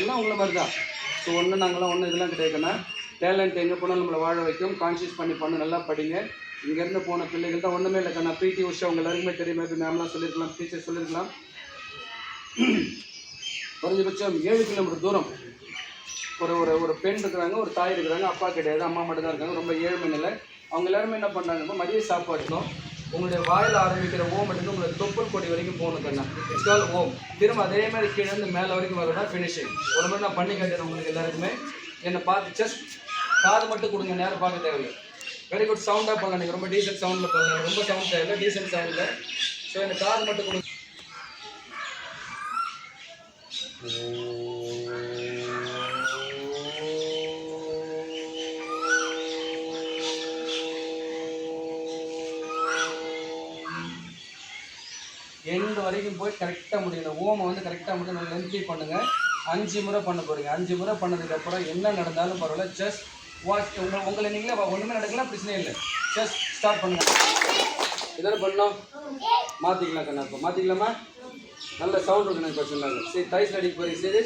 எல்லாம் உங்களை மாதிரி தான். ஸோ ஒன்று நாங்களாம் ஒன்றும் இதெல்லாம் கிடையாதுன்னா டேலண்ட் எங்கே போனாலும் நம்மளை வாழ வைக்கும். கான்ஷியஸ் பண்ணி பண்ணு நல்லா படிங்க. இங்கேருந்து போன பிள்ளைகள் தான் ஒன்றுமே இல்லை கண்ணா. பிடி உஷா அவங்க எல்லாருக்குமே தெரியும். மேபி மேம்லாம் சொல்லியிருக்கலாம் டீச்சர் சொல்லியிருக்கலாம். குறைஞ்சபட்சம் ஏழு கிலோமீட்டர் தூரம். ஒரு ஒரு ஒரு பெண் இருக்கிறாங்க ஒரு தாய் இருக்கிறாங்க அப்பா கிடையாது. அம்மா மட்டும்தான் இருக்காங்க. ரொம்ப ஏழ்மை நிலை. அவங்க எல்லாருமே என்ன பண்ணுறாங்கன்னா மதிய சாப்பாடுக்கும் உங்களுடைய வாயில் ஆரம்பிக்கிற ஓம் எடுத்து உங்களுடைய தொப்புள் கொடி வரைக்கும் போகணும் கண்ணா. இட்ஸ் கால் ஓம். திரும்ப அதே மாதிரி கீழே இருந்து மேலே வரைக்கும் வரதா ஃபினிஷிங் ஒரு மாதிரி நான் பண்ணி காட்டுறேன் உங்களுக்கு எல்லாருக்குமே. என்னை பார்த்து ஜஸ்ட் காது மட்டும் கொடுங்க நேரம் பார்க்க தேவையில்லை. வெரி குட் சவுண்டாக பண்ணலாம் நீங்கள் ரொம்ப டீசென்ட் சவுண்டில் பண்ணலாம் ரொம்ப சவுண்ட் தேவையில்லை. டீசென்ட் சவுண்டில் ஸோ எனக்கு காது மட்டும் கொடுங்க. எண்டு வரைக்கும் போய் கரெக்டாக முடியணும் ஓமை வந்து கரெக்டாக முடியும் நல்லா லென்த்தி பண்ணுங்கள் அஞ்சு முறை பண்ண போகிறீங்க அஞ்சு முறை பண்ணதுக்கப்புறம் என்ன நடந்தாலும் பரவாயில்ல. ஜஸ்ட் வாட்ச் உங்களை உங்களை நீங்களே ஒன்றுமே நடக்கலாம் பிரச்சனை இல்லை. ஜஸ்ட் ஸ்டார்ட் பண்ணுங்க. இதான பண்ணோம். மாற்றிக்கலாம் கண்ணா இப்போ மாற்றிக்கலாமா நல்ல சவுண்ட் இருக்கு எனக்கு சொன்னாங்க. சரி தைஸ் அடிக்க போகிறீங்க சரி.